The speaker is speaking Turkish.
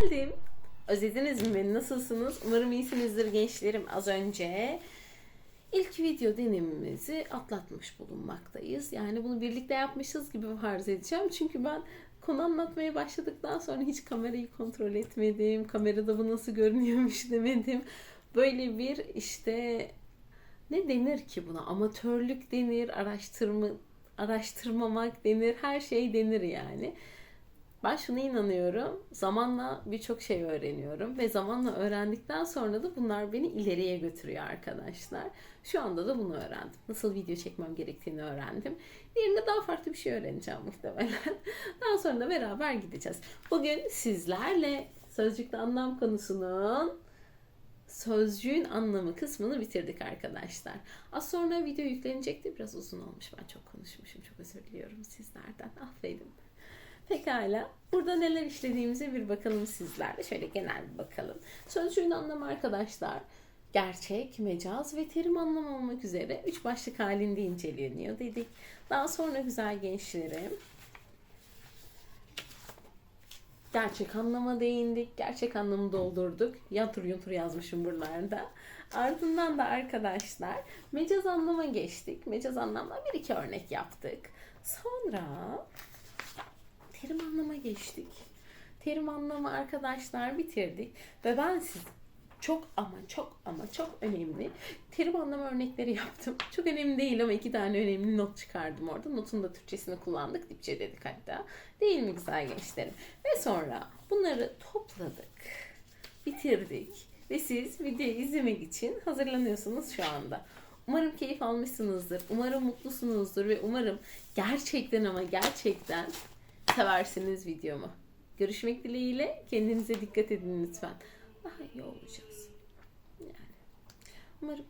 geldim. Özlediniz mi? Nasılsınız? Umarım iyisinizdir gençlerim. Az önce ilk video denememizi atlatmış bulunmaktayız. Yani bunu birlikte yapmışız gibi farz edeceğim. Çünkü ben konu anlatmaya başladıktan sonra hiç kamerayı kontrol etmedim. Kamerada bu nasıl görünüyormuş demedim. Böyle bir işte ne denir ki buna? Amatörlük denir, araştırma araştırmamak denir, her şey denir yani. Ben şuna inanıyorum. Zamanla birçok şey öğreniyorum ve zamanla öğrendikten sonra da bunlar beni ileriye götürüyor arkadaşlar. Şu anda da bunu öğrendim. Nasıl video çekmem gerektiğini öğrendim. Diğerinde daha farklı bir şey öğreneceğim muhtemelen. Daha sonra da beraber gideceğiz. Bugün sizlerle sözcükte anlam konusunun sözcüğün anlamı kısmını bitirdik arkadaşlar. Az sonra video yüklenecekti. Biraz uzun olmuş. Ben çok konuşmuşum. Çok özür diliyorum sizlerden. Affedin. Pekala. Burada neler işlediğimize bir bakalım sizlerle. Şöyle genel bir bakalım. Sözcüğün anlamı arkadaşlar gerçek, mecaz ve terim anlamı olmak üzere üç başlık halinde inceleniyor dedik. Daha sonra güzel gençlerim gerçek anlama değindik. Gerçek anlamı doldurduk. Yatur yutur yazmışım buralarda. Ardından da arkadaşlar mecaz anlama geçtik. Mecaz anlamla bir iki örnek yaptık. Sonra terim anlama geçtik. Terim anlamı arkadaşlar bitirdik. Ve ben siz çok ama çok ama çok önemli terim anlamı örnekleri yaptım. Çok önemli değil ama iki tane önemli not çıkardım orada. Notun da Türkçesini kullandık. Dipçe dedik hatta. Değil mi güzel gençlerim? Ve sonra bunları topladık. Bitirdik. Ve siz videoyu izlemek için hazırlanıyorsunuz şu anda. Umarım keyif almışsınızdır. Umarım mutlusunuzdur ve umarım gerçekten ama gerçekten seversiniz videomu. Görüşmek dileğiyle. Kendinize dikkat edin lütfen. Daha iyi olacağız. Yani. Umarım